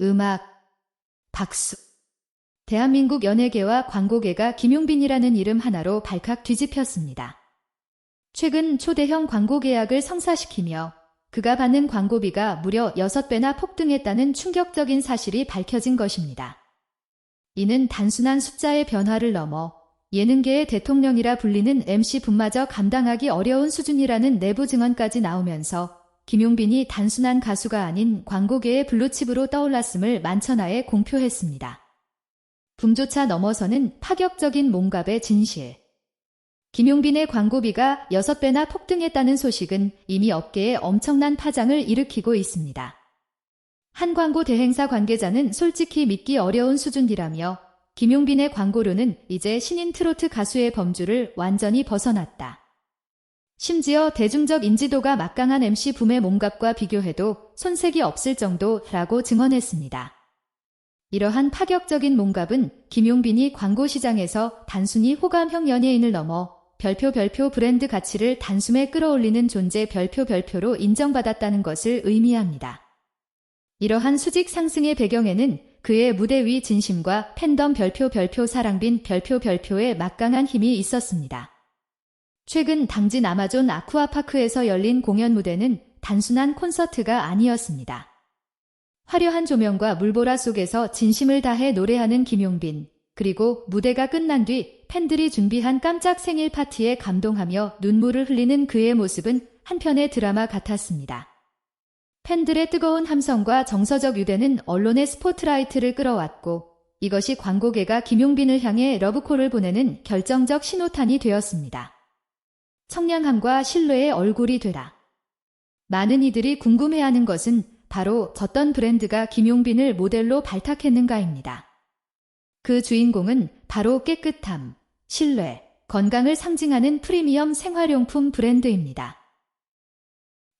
음악, 박수. 대한민국 연예계와 광고계가 김용빈이라는 이름 하나로 발칵 뒤집혔습니다. 최근 초대형 광고 계약을 성사시키며 그가 받는 광고비가 무려 6배나 폭등했다는 충격적인 사실이 밝혀진 것입니다. 이는 단순한 숫자의 변화를 넘어 예능계의 대통령이라 불리는 MC분마저 감당하기 어려운 수준이라는 내부 증언까지 나오면서 김용빈이 단순한 가수가 아닌 광고계의 블루칩으로 떠올랐음을 만천하에 공표했습니다. 붐조차 넘어서는 파격적인 몸값의 진실. 김용빈의 광고비가 6배나 폭등했다는 소식은 이미 업계에 엄청난 파장을 일으키고 있습니다. 한 광고 대행사 관계자는 솔직히 믿기 어려운 수준이라며 김용빈의 광고료는 이제 신인 트로트 가수의 범주를 완전히 벗어났다. 심지어 대중적 인지도가 막강한 MC 붐의 몸값과 비교해도 손색이 없을 정도라고 증언했습니다. 이러한 파격적인 몸값은 김용빈이 광고 시장에서 단순히 호감형 연예인을 넘어 별표 별표 브랜드 가치를 단숨에 끌어올리는 존재 별표 별표로 인정받았다는 것을 의미합니다. 이러한 수직 상승의 배경에는 그의 무대 위 진심과 팬덤 별표 별표 사랑빈 별표 별표의 막강한 힘이 있었습니다. 최근 당진 아마존 아쿠아파크에서 열린 공연 무대는 단순한 콘서트가 아니었습니다. 화려한 조명과 물보라 속에서 진심을 다해 노래하는 김용빈, 그리고 무대가 끝난 뒤 팬들이 준비한 깜짝 생일 파티에 감동하며 눈물을 흘리는 그의 모습은 한편의 드라마 같았습니다. 팬들의 뜨거운 함성과 정서적 유대는 언론의 스포트라이트를 끌어왔고 이것이 광고계가 김용빈을 향해 러브콜을 보내는 결정적 신호탄이 되었습니다. 청량함과 신뢰의 얼굴이 되라. 많은 이들이 궁금해하는 것은 바로 어떤 브랜드가 김용빈을 모델로 발탁했는가입니다. 그 주인공은 바로 깨끗함, 신뢰, 건강을 상징하는 프리미엄 생활용품 브랜드입니다.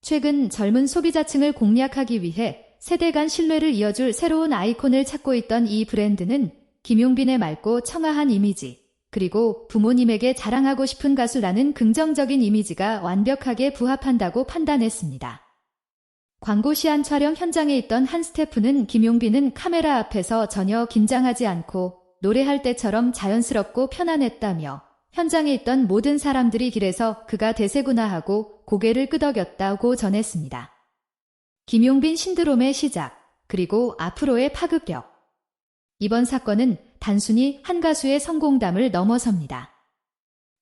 최근 젊은 소비자층을 공략하기 위해 세대 간 신뢰를 이어줄 새로운 아이콘을 찾고 있던 이 브랜드는 김용빈의 맑고 청아한 이미지, 그리고 부모님에게 자랑하고 싶은 가수라는 긍정적인 이미지가 완벽하게 부합한다고 판단했습니다. 광고 시안 촬영 현장에 있던 한 스태프는 김용빈은 카메라 앞에서 전혀 긴장하지 않고 노래할 때처럼 자연스럽고 편안했다며 현장에 있던 모든 사람들이 길에서 그가 대세구나 하고 고개를 끄덕였다고 전했습니다. 김용빈 신드롬의 시작, 그리고 앞으로의 파급력. 이번 사건은 단순히 한 가수의 성공담을 넘어섭니다.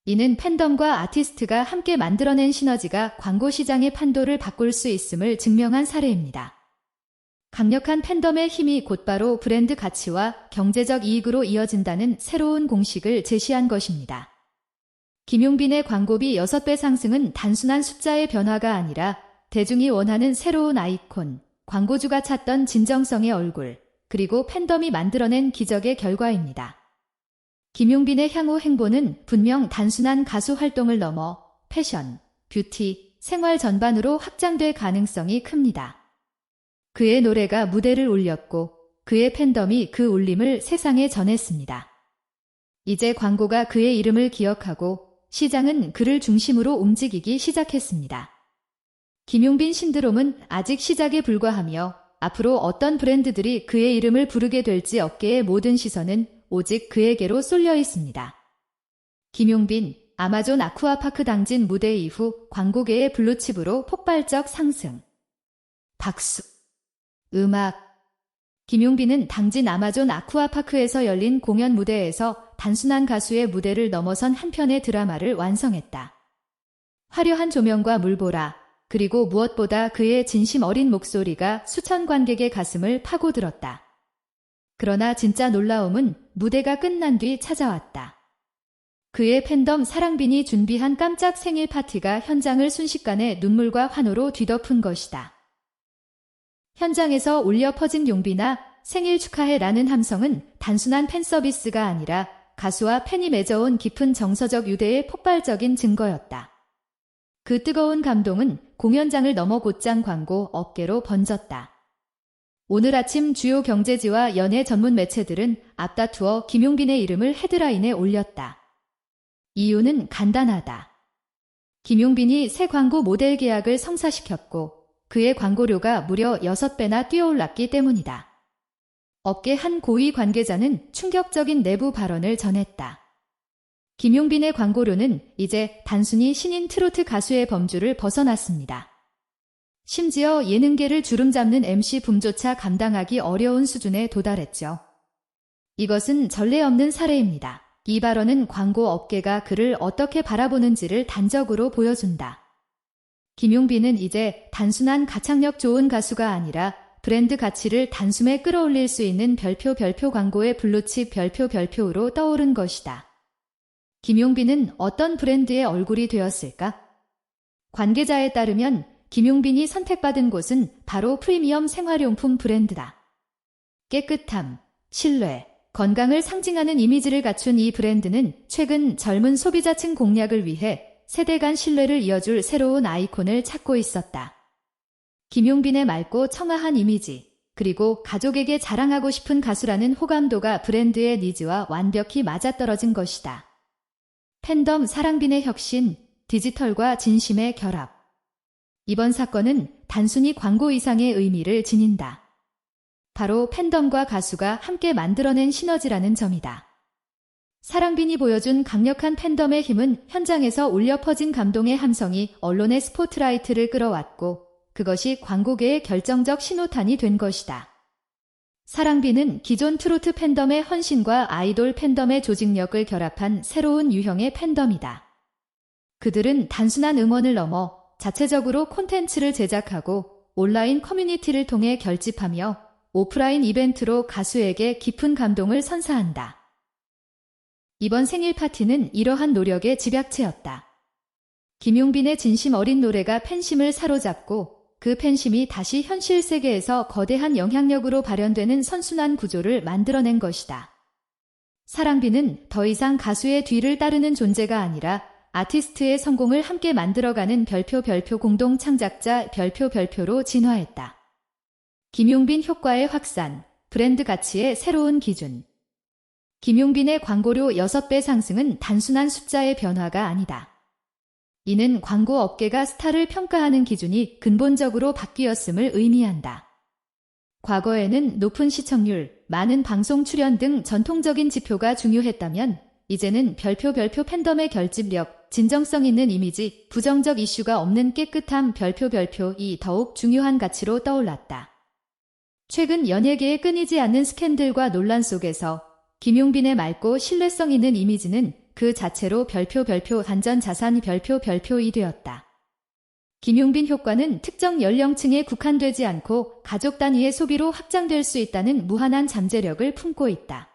이는 팬덤과 아티스트가 함께 만들어낸 시너지가 광고 시장의 판도를 바꿀 수 있음을 증명한 사례입니다. 강력한 팬덤의 힘이 곧바로 브랜드 가치와 경제적 이익으로 이어진다는 새로운 공식을 제시한 것입니다. 김용빈의 광고비 6배 상승은 단순한 숫자의 변화가 아니라 대중이 원하는 새로운 아이콘, 광고주가 찾던 진정성의 얼굴, 그리고 팬덤이 만들어낸 기적의 결과입니다. 김용빈의 향후 행보는 분명 단순한 가수 활동을 넘어 패션, 뷰티, 생활 전반으로 확장될 가능성이 큽니다. 그의 노래가 무대를 울렸고 그의 팬덤이 그 울림을 세상에 전했습니다. 이제 광고가 그의 이름을 기억하고 시장은 그를 중심으로 움직이기 시작했습니다. 김용빈 신드롬은 아직 시작에 불과하며 앞으로 어떤 브랜드들이 그의 이름을 부르게 될지 업계의 모든 시선은 오직 그에게로 쏠려 있습니다. 김용빈, 아마존 아쿠아파크 당진 무대 이후 광고계의 블루칩으로 폭발적 상승. 박수. 음악. 김용빈은 당진 아마존 아쿠아파크에서 열린 공연 무대에서 단순한 가수의 무대를 넘어선 한 편의 드라마를 완성했다. 화려한 조명과 물보라, 그리고 무엇보다 그의 진심 어린 목소리가 수천 관객의 가슴을 파고들었다. 그러나 진짜 놀라움은 무대가 끝난 뒤 찾아왔다. 그의 팬덤 사랑빈이 준비한 깜짝 생일 파티가 현장을 순식간에 눈물과 환호로 뒤덮은 것이다. 현장에서 울려 퍼진 용비나 생일 축하해라는 함성은 단순한 팬 서비스가 아니라 가수와 팬이 맺어온 깊은 정서적 유대의 폭발적인 증거였다. 그 뜨거운 감동은 공연장을 넘어 곧장 광고 업계로 번졌다. 오늘 아침 주요 경제지와 연예 전문 매체들은 앞다투어 김용빈의 이름을 헤드라인에 올렸다. 이유는 간단하다. 김용빈이 새 광고 모델 계약을 성사시켰고 그의 광고료가 무려 6배나 뛰어올랐기 때문이다. 업계 한 고위 관계자는 충격적인 내부 발언을 전했다. 김용빈의 광고료는 이제 단순히 신인 트로트 가수의 범주를 벗어났습니다. 심지어 예능계를 주름잡는 MC 붐조차 감당하기 어려운 수준에 도달했죠. 이것은 전례 없는 사례입니다. 이 발언은 광고 업계가 그를 어떻게 바라보는지를 단적으로 보여준다. 김용빈은 이제 단순한 가창력 좋은 가수가 아니라 브랜드 가치를 단숨에 끌어올릴 수 있는 별표 별표 광고의 블루칩 별표 별표로 떠오른 것이다. 김용빈은 어떤 브랜드의 얼굴이 되었을까? 관계자에 따르면 김용빈이 선택받은 곳은 바로 프리미엄 생활용품 브랜드다. 깨끗함, 신뢰, 건강을 상징하는 이미지를 갖춘 이 브랜드는 최근 젊은 소비자층 공략을 위해 세대 간 신뢰를 이어줄 새로운 아이콘을 찾고 있었다. 김용빈의 맑고 청아한 이미지, 그리고 가족에게 자랑하고 싶은 가수라는 호감도가 브랜드의 니즈와 완벽히 맞아떨어진 것이다. 팬덤 사랑빈의 혁신, 디지털과 진심의 결합. 이번 사건은 단순히 광고 이상의 의미를 지닌다. 바로 팬덤과 가수가 함께 만들어낸 시너지라는 점이다. 사랑빈이 보여준 강력한 팬덤의 힘은 현장에서 울려 퍼진 감동의 함성이 언론의 스포트라이트를 끌어왔고 그것이 광고계의 결정적 신호탄이 된 것이다. 사랑비는 기존 트로트 팬덤의 헌신과 아이돌 팬덤의 조직력을 결합한 새로운 유형의 팬덤이다. 그들은 단순한 응원을 넘어 자체적으로 콘텐츠를 제작하고 온라인 커뮤니티를 통해 결집하며 오프라인 이벤트로 가수에게 깊은 감동을 선사한다. 이번 생일 파티는 이러한 노력의 집약체였다. 김용빈의 진심 어린 노래가 팬심을 사로잡고 그 팬심이 다시 현실 세계에서 거대한 영향력으로 발현되는 선순환 구조를 만들어낸 것이다. 사랑비는 더 이상 가수의 뒤를 따르는 존재가 아니라 아티스트의 성공을 함께 만들어가는 별표 별표 공동 창작자 별표 별표로 진화했다. 김용빈 효과의 확산, 브랜드 가치의 새로운 기준. 김용빈의 광고료 6배 상승은 단순한 숫자의 변화가 아니다. 이는 광고 업계가 스타를 평가하는 기준이 근본적으로 바뀌었음을 의미한다. 과거에는 높은 시청률, 많은 방송 출연 등 전통적인 지표가 중요했다면 이제는 별표 별표 팬덤의 결집력, 진정성 있는 이미지, 부정적 이슈가 없는 깨끗함 별표 별표이 더욱 중요한 가치로 떠올랐다. 최근 연예계에 끊이지 않는 스캔들과 논란 속에서 김용빈의 맑고 신뢰성 있는 이미지는 그 자체로 별표 별표 안전 자산 별표 별표이 되었다. 김용빈 효과는 특정 연령층에 국한되지 않고 가족 단위의 소비로 확장될 수 있다는 무한한 잠재력을 품고 있다.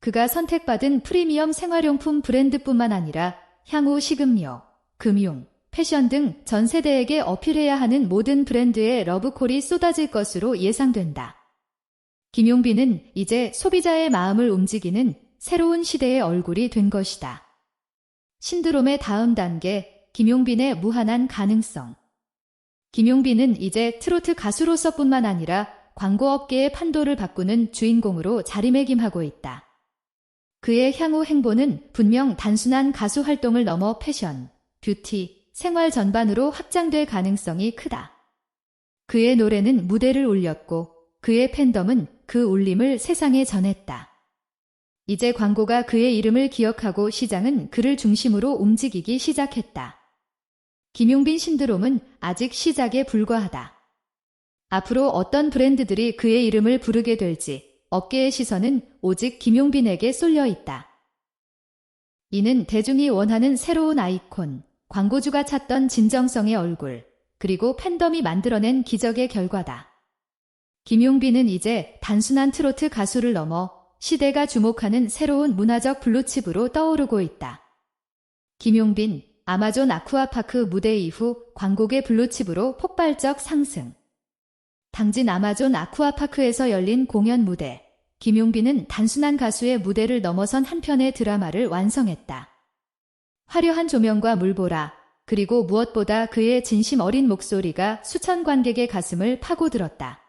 그가 선택받은 프리미엄 생활용품 브랜드뿐만 아니라 향후 식음료, 금융, 패션 등 전 세대에게 어필해야 하는 모든 브랜드의 러브콜이 쏟아질 것으로 예상된다. 김용빈은 이제 소비자의 마음을 움직이는 새로운 시대의 얼굴이 된 것이다. 신드롬의 다음 단계, 김용빈의 무한한 가능성. 김용빈은 이제 트로트 가수로서뿐만 아니라 광고업계의 판도를 바꾸는 주인공으로 자리매김하고 있다. 그의 향후 행보는 분명 단순한 가수 활동을 넘어 패션, 뷰티, 생활 전반으로 확장될 가능성이 크다. 그의 노래는 무대를 울렸고 그의 팬덤은 그 울림을 세상에 전했다. 이제 광고가 그의 이름을 기억하고 시장은 그를 중심으로 움직이기 시작했다. 김용빈 신드롬은 아직 시작에 불과하다. 앞으로 어떤 브랜드들이 그의 이름을 부르게 될지 업계의 시선은 오직 김용빈에게 쏠려 있다. 이는 대중이 원하는 새로운 아이콘, 광고주가 찾던 진정성의 얼굴, 그리고 팬덤이 만들어낸 기적의 결과다. 김용빈은 이제 단순한 트로트 가수를 넘어 시대가 주목하는 새로운 문화적 블루칩으로 떠오르고 있다. 김용빈, 아마존 아쿠아파크 무대 이후 광고계 블루칩으로 폭발적 상승. 당진 아마존 아쿠아파크에서 열린 공연 무대. 김용빈은 단순한 가수의 무대를 넘어선 한 편의 드라마를 완성했다. 화려한 조명과 물보라, 그리고 무엇보다 그의 진심 어린 목소리가 수천 관객의 가슴을 파고들었다.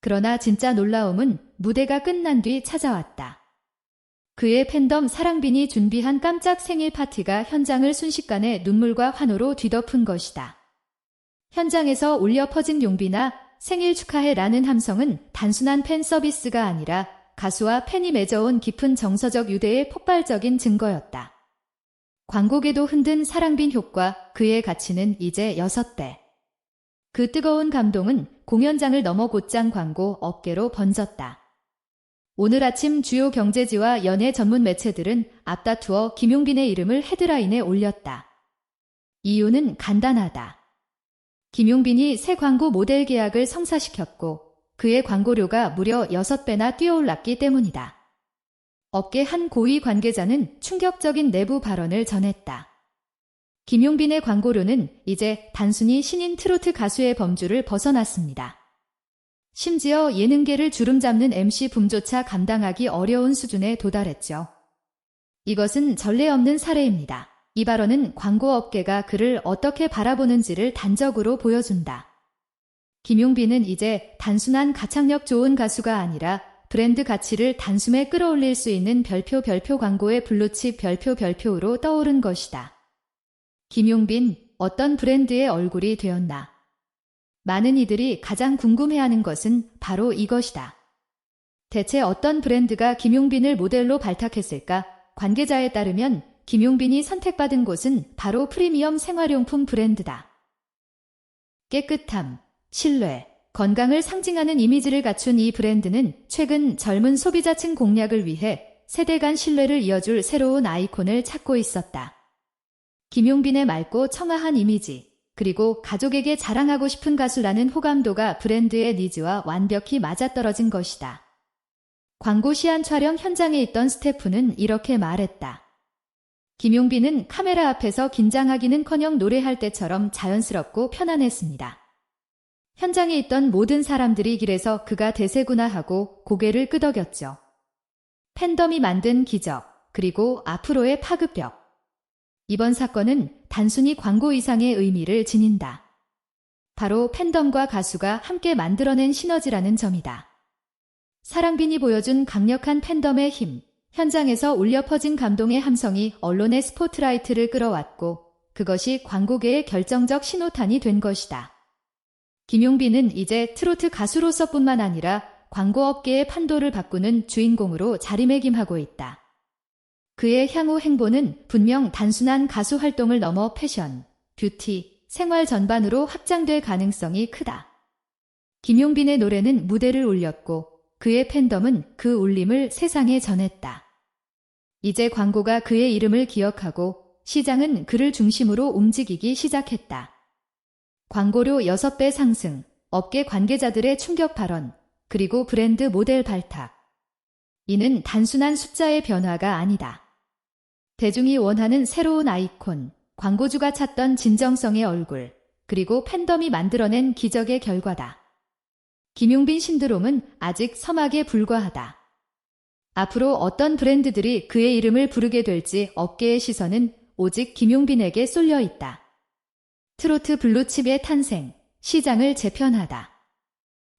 그러나 진짜 놀라움은 무대가 끝난 뒤 찾아왔다. 그의 팬덤 사랑빈이 준비한 깜짝 생일 파티가 현장을 순식간에 눈물과 환호로 뒤덮은 것이다. 현장에서 울려 퍼진 용비나 생일 축하해 라는 함성은 단순한 팬 서비스가 아니라 가수와 팬이 맺어온 깊은 정서적 유대의 폭발적인 증거였다. 광고계도 흔든 사랑빈 효과, 그의 가치는 이제 6배. 그 뜨거운 감동은 공연장을 넘어 곧장 광고 업계로 번졌다. 오늘 아침 주요 경제지와 연예 전문 매체들은 앞다투어 김용빈의 이름을 헤드라인에 올렸다. 이유는 간단하다. 김용빈이 새 광고 모델 계약을 성사시켰고 그의 광고료가 무려 6배나 뛰어올랐기 때문이다. 업계 한 고위 관계자는 충격적인 내부 발언을 전했다. 김용빈의 광고료는 이제 단순히 신인 트로트 가수의 범주를 벗어났습니다. 심지어 예능계를 주름잡는 MC 붐조차 감당하기 어려운 수준에 도달했죠. 이것은 전례 없는 사례입니다. 이 발언은 광고업계가 그를 어떻게 바라보는지를 단적으로 보여준다. 김용빈은 이제 단순한 가창력 좋은 가수가 아니라 브랜드 가치를 단숨에 끌어올릴 수 있는 별표 별표 광고의 블루칩 별표 별표로 떠오른 것이다. 김용빈, 어떤 브랜드의 얼굴이 되었나? 많은 이들이 가장 궁금해하는 것은 바로 이것이다. 대체 어떤 브랜드가 김용빈을 모델로 발탁했을까? 관계자에 따르면 김용빈이 선택받은 곳은 바로 프리미엄 생활용품 브랜드다. 깨끗함, 신뢰, 건강을 상징하는 이미지를 갖춘 이 브랜드는 최근 젊은 소비자층 공략을 위해 세대 간 신뢰를 이어줄 새로운 아이콘을 찾고 있었다. 김용빈의 맑고 청아한 이미지, 그리고 가족에게 자랑하고 싶은 가수라는 호감도가 브랜드의 니즈와 완벽히 맞아떨어진 것이다. 광고 시안 촬영 현장에 있던 스태프는 이렇게 말했다. 김용빈은 카메라 앞에서 긴장하기는커녕 노래할 때처럼 자연스럽고 편안했습니다. 현장에 있던 모든 사람들이 길에서 그가 대세구나 하고 고개를 끄덕였죠. 팬덤이 만든 기적, 그리고 앞으로의 파급력. 이번 사건은 단순히 광고 이상의 의미를 지닌다. 바로 팬덤과 가수가 함께 만들어낸 시너지라는 점이다. 사랑빈이 보여준 강력한 팬덤의 힘, 현장에서 울려 퍼진 감동의 함성이 언론의 스포트라이트를 끌어왔고 그것이 광고계의 결정적 신호탄이 된 것이다. 김용빈은 이제 트로트 가수로서뿐만 아니라 광고업계의 판도를 바꾸는 주인공으로 자리매김하고 있다. 그의 향후 행보는 분명 단순한 가수 활동을 넘어 패션, 뷰티, 생활 전반으로 확장될 가능성이 크다. 김용빈의 노래는 무대를 울렸고 그의 팬덤은 그 울림을 세상에 전했다. 이제 광고가 그의 이름을 기억하고 시장은 그를 중심으로 움직이기 시작했다. 광고료 6배 상승, 업계 관계자들의 충격 발언, 그리고 브랜드 모델 발탁. 이는 단순한 숫자의 변화가 아니다. 대중이 원하는 새로운 아이콘, 광고주가 찾던 진정성의 얼굴, 그리고 팬덤이 만들어낸 기적의 결과다. 김용빈 신드롬은 아직 서막에 불과하다. 앞으로 어떤 브랜드들이 그의 이름을 부르게 될지 업계의 시선은 오직 김용빈에게 쏠려 있다. 트로트 블루칩의 탄생, 시장을 재편하다.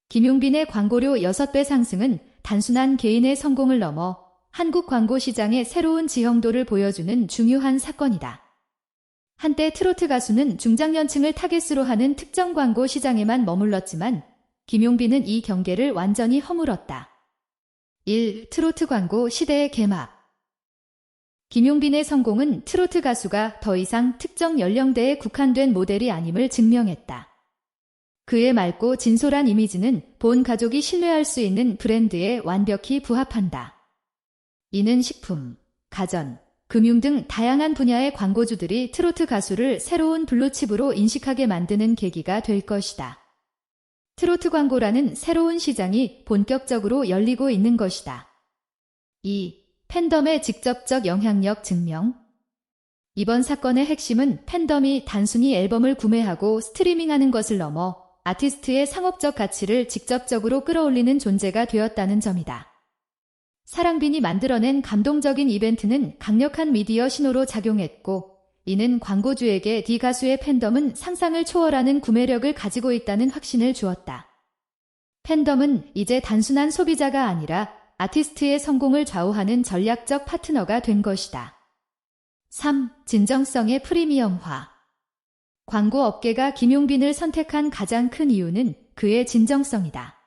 김용빈의 광고료 6배 상승은 단순한 개인의 성공을 넘어 한국 광고 시장의 새로운 지형도를 보여주는 중요한 사건이다. 한때 트로트 가수는 중장년층을 타겟으로 하는 특정 광고 시장에만 머물렀지만 김용빈은 이 경계를 완전히 허물었다. 1. 트로트 광고 시대의 개막 김용빈의 성공은 트로트 가수가 더 이상 특정 연령대에 국한된 모델이 아님을 증명했다. 그의 맑고 진솔한 이미지는 본 가족이 신뢰할 수 있는 브랜드에 완벽히 부합한다. 이는 식품, 가전, 금융 등 다양한 분야의 광고주들이 트로트 가수를 새로운 블루칩으로 인식하게 만드는 계기가 될 것이다. 트로트 광고라는 새로운 시장이 본격적으로 열리고 있는 것이다. 2. 팬덤의 직접적 영향력 증명 이번 사건의 핵심은 팬덤이 단순히 앨범을 구매하고 스트리밍하는 것을 넘어 아티스트의 상업적 가치를 직접적으로 끌어올리는 존재가 되었다는 점이다. 사랑빈이 만들어낸 감동적인 이벤트는 강력한 미디어 신호로 작용했고 이는 광고주에게 D 가수의 팬덤은 상상을 초월하는 구매력을 가지고 있다는 확신을 주었다. 팬덤은 이제 단순한 소비자가 아니라 아티스트의 성공을 좌우하는 전략적 파트너가 된 것이다. 3. 진정성의 프리미엄화 광고 업계가 김용빈을 선택한 가장 큰 이유는 그의 진정성이다.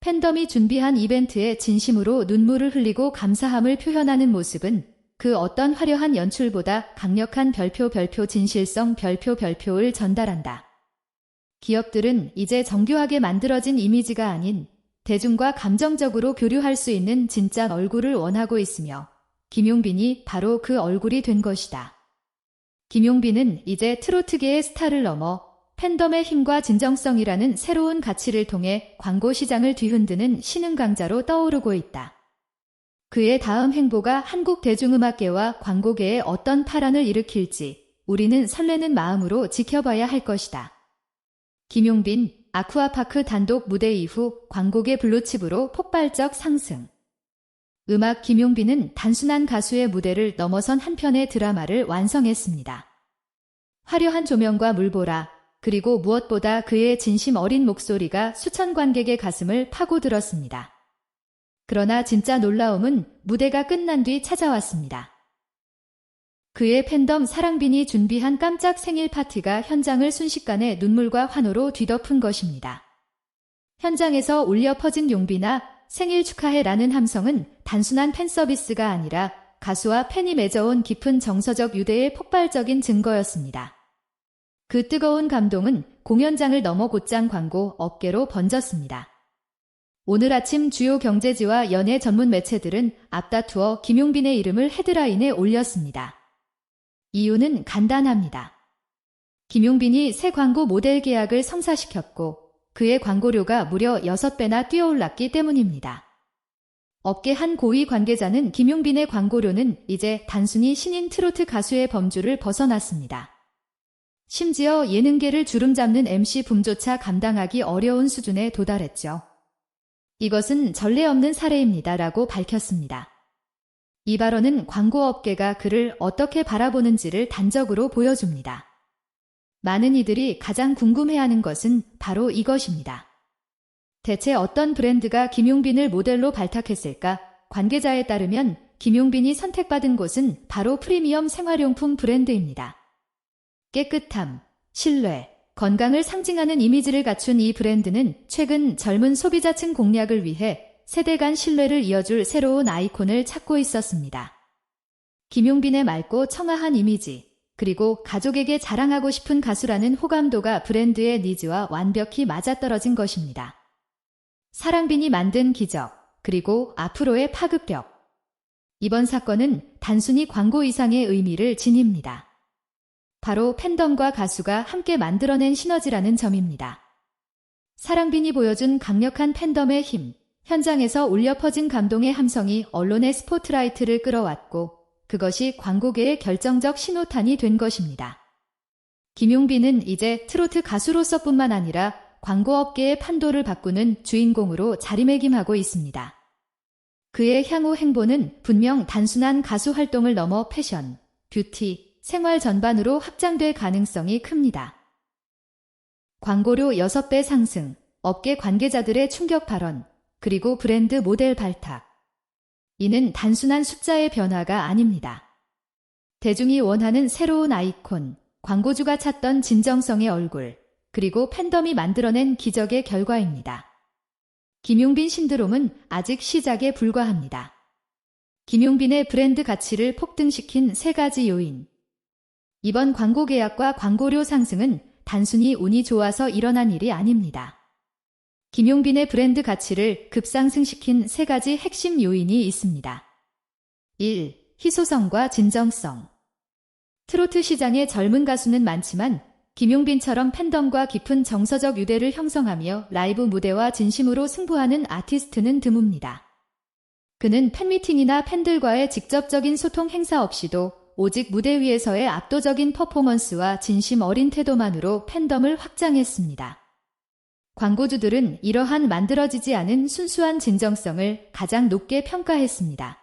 팬덤이 준비한 이벤트에 진심으로 눈물을 흘리고 감사함을 표현하는 모습은 그 어떤 화려한 연출보다 강력한 별표 별표 진실성 별표 별표를 전달한다. 기업들은 이제 정교하게 만들어진 이미지가 아닌 대중과 감정적으로 교류할 수 있는 진짜 얼굴을 원하고 있으며 김용빈이 바로 그 얼굴이 된 것이다. 김용빈은 이제 트로트계의 스타를 넘어 팬덤의 힘과 진정성이라는 새로운 가치를 통해 광고 시장을 뒤흔드는 신흥 강자로 떠오르고 있다. 그의 다음 행보가 한국 대중음악계와 광고계에 어떤 파란을 일으킬지 우리는 설레는 마음으로 지켜봐야 할 것이다. 김용빈 아쿠아파크 단독 무대 이후 광고계 블루칩으로 폭발적 상승. 음악 김용빈은 단순한 가수의 무대를 넘어선 한 편의 드라마를 완성했습니다. 화려한 조명과 물보라, 그리고 무엇보다 그의 진심 어린 목소리가 수천 관객의 가슴을 파고들었습니다. 그러나 진짜 놀라움은 무대가 끝난 뒤 찾아왔습니다. 그의 팬덤 사랑빈이 준비한 깜짝 생일 파티가 현장을 순식간에 눈물과 환호로 뒤덮은 것입니다. 현장에서 울려 퍼진 용비나 생일 축하해라는 함성은 단순한 팬 서비스가 아니라 가수와 팬이 맺어온 깊은 정서적 유대의 폭발적인 증거였습니다. 그 뜨거운 감동은 공연장을 넘어 곧장 광고 업계로 번졌습니다. 오늘 아침 주요 경제지와 연예 전문 매체들은 앞다투어 김용빈의 이름을 헤드라인에 올렸습니다. 이유는 간단합니다. 김용빈이 새 광고 모델 계약을 성사시켰고 그의 광고료가 무려 6배나 뛰어올랐기 때문입니다. 업계 한 고위 관계자는 김용빈의 광고료는 이제 단순히 신인 트로트 가수의 범주를 벗어났습니다. 심지어 예능계를 주름잡는 MC 붐조차 감당하기 어려운 수준에 도달했죠. 이것은 전례 없는 사례입니다. 라고 밝혔습니다. 이 발언은 광고업계가 그를 어떻게 바라보는지를 단적으로 보여줍니다. 많은 이들이 가장 궁금해하는 것은 바로 이것입니다. 대체 어떤 브랜드가 김용빈을 모델로 발탁했을까? 관계자에 따르면 김용빈이 선택받은 곳은 바로 프리미엄 생활용품 브랜드입니다. 깨끗함, 신뢰, 건강을 상징하는 이미지를 갖춘 이 브랜드는 최근 젊은 소비자층 공략을 위해 세대 간 신뢰를 이어줄 새로운 아이콘을 찾고 있었습니다. 김용빈의 맑고 청아한 이미지, 그리고 가족에게 자랑하고 싶은 가수라는 호감도가 브랜드의 니즈와 완벽히 맞아떨어진 것입니다. 사랑빈이 만든 기적, 그리고 앞으로의 파급력. 이번 사건은 단순히 광고 이상의 의미를 지닙니다. 바로 팬덤과 가수가 함께 만들어낸 시너지라는 점입니다. 사랑빈이 보여준 강력한 팬덤의 힘, 현장에서 울려 퍼진 감동의 함성이 언론의 스포트라이트를 끌어왔고 그것이 광고계의 결정적 신호탄이 된 것입니다. 김용빈은 이제 트로트 가수로서뿐만 아니라 광고업계의 판도를 바꾸는 주인공으로 자리매김하고 있습니다. 그의 향후 행보는 분명 단순한 가수 활동을 넘어 패션, 뷰티, 생활 전반으로 확장될 가능성이 큽니다. 광고료 6배 상승, 업계 관계자들의 충격 발언, 그리고 브랜드 모델 발탁. 이는 단순한 숫자의 변화가 아닙니다. 대중이 원하는 새로운 아이콘, 광고주가 찾던 진정성의 얼굴, 그리고 팬덤이 만들어낸 기적의 결과입니다. 김용빈 신드롬은 아직 시작에 불과합니다. 김용빈의 브랜드 가치를 폭등시킨 세 가지 요인. 이번 광고 계약과 광고료 상승은 단순히 운이 좋아서 일어난 일이 아닙니다. 김용빈의 브랜드 가치를 급상승시킨 세 가지 핵심 요인이 있습니다. 1. 희소성과 진정성. 트로트 시장에 젊은 가수는 많지만 김용빈처럼 팬덤과 깊은 정서적 유대를 형성하며 라이브 무대와 진심으로 승부하는 아티스트는 드뭅니다. 그는 팬미팅이나 팬들과의 직접적인 소통 행사 없이도 오직 무대 위에서의 압도적인 퍼포먼스와 진심 어린 태도만으로 팬덤을 확장했습니다. 광고주들은 이러한 만들어지지 않은 순수한 진정성을 가장 높게 평가했습니다.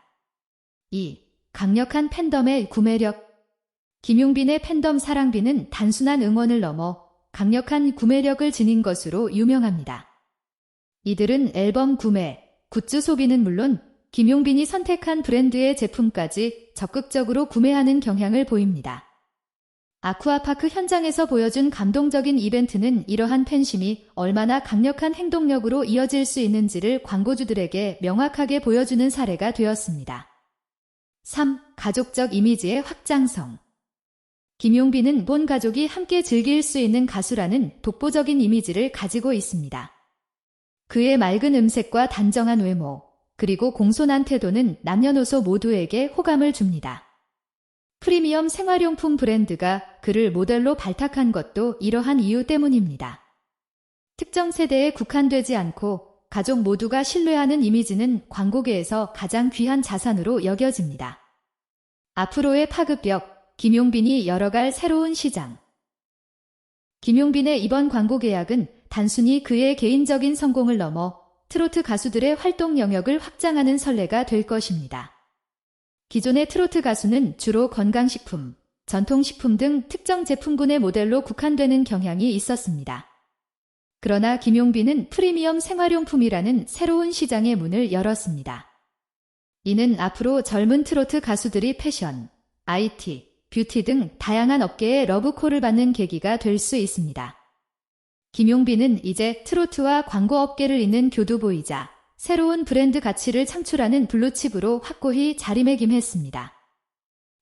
2. 강력한 팬덤의 구매력 김용빈의 팬덤 사랑비는 단순한 응원을 넘어 강력한 구매력을 지닌 것으로 유명합니다. 이들은 앨범 구매, 굿즈 소비는 물론 김용빈이 선택한 브랜드의 제품까지 적극적으로 구매하는 경향을 보입니다. 아쿠아파크 현장에서 보여준 감동적인 이벤트는 이러한 팬심이 얼마나 강력한 행동력으로 이어질 수 있는지를 광고주들에게 명확하게 보여주는 사례가 되었습니다. 3. 가족적 이미지의 확장성. 김용빈은 본 가족이 함께 즐길 수 있는 가수라는 독보적인 이미지를 가지고 있습니다. 그의 맑은 음색과 단정한 외모, 그리고 공손한 태도는 남녀노소 모두에게 호감을 줍니다. 프리미엄 생활용품 브랜드가 그를 모델로 발탁한 것도 이러한 이유 때문입니다. 특정 세대에 국한되지 않고 가족 모두가 신뢰하는 이미지는 광고계에서 가장 귀한 자산으로 여겨집니다. 앞으로의 파급력, 김용빈이 열어갈 새로운 시장. 김용빈의 이번 광고 계약은 단순히 그의 개인적인 성공을 넘어 트로트 가수들의 활동 영역을 확장하는 선례가 될 것입니다. 기존의 트로트 가수는 주로 건강식품, 전통식품 등 특정 제품군의 모델로 국한되는 경향이 있었습니다. 그러나 김용빈은 프리미엄 생활용품이라는 새로운 시장의 문을 열었습니다. 이는 앞으로 젊은 트로트 가수들이 패션, IT, 뷰티 등 다양한 업계에 러브콜을 받는 계기가 될 수 있습니다. 김용빈은 이제 트로트와 광고 업계를 잇는 교두보이자 새로운 브랜드 가치를 창출하는 블루칩으로 확고히 자리매김했습니다.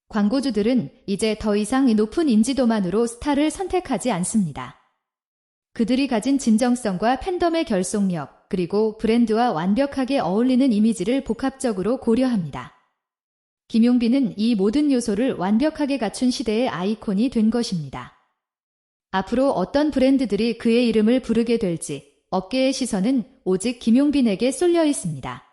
광고주들은 이제 더 이상 이 높은 인지도만으로 스타를 선택하지 않습니다. 그들이 가진 진정성과 팬덤의 결속력, 그리고 브랜드와 완벽하게 어울리는 이미지를 복합적으로 고려합니다. 김용빈은 이 모든 요소를 완벽하게 갖춘 시대의 아이콘이 된 것입니다. 앞으로 어떤 브랜드들이 그의 이름을 부르게 될지 업계의 시선은 오직 김용빈에게 쏠려 있습니다.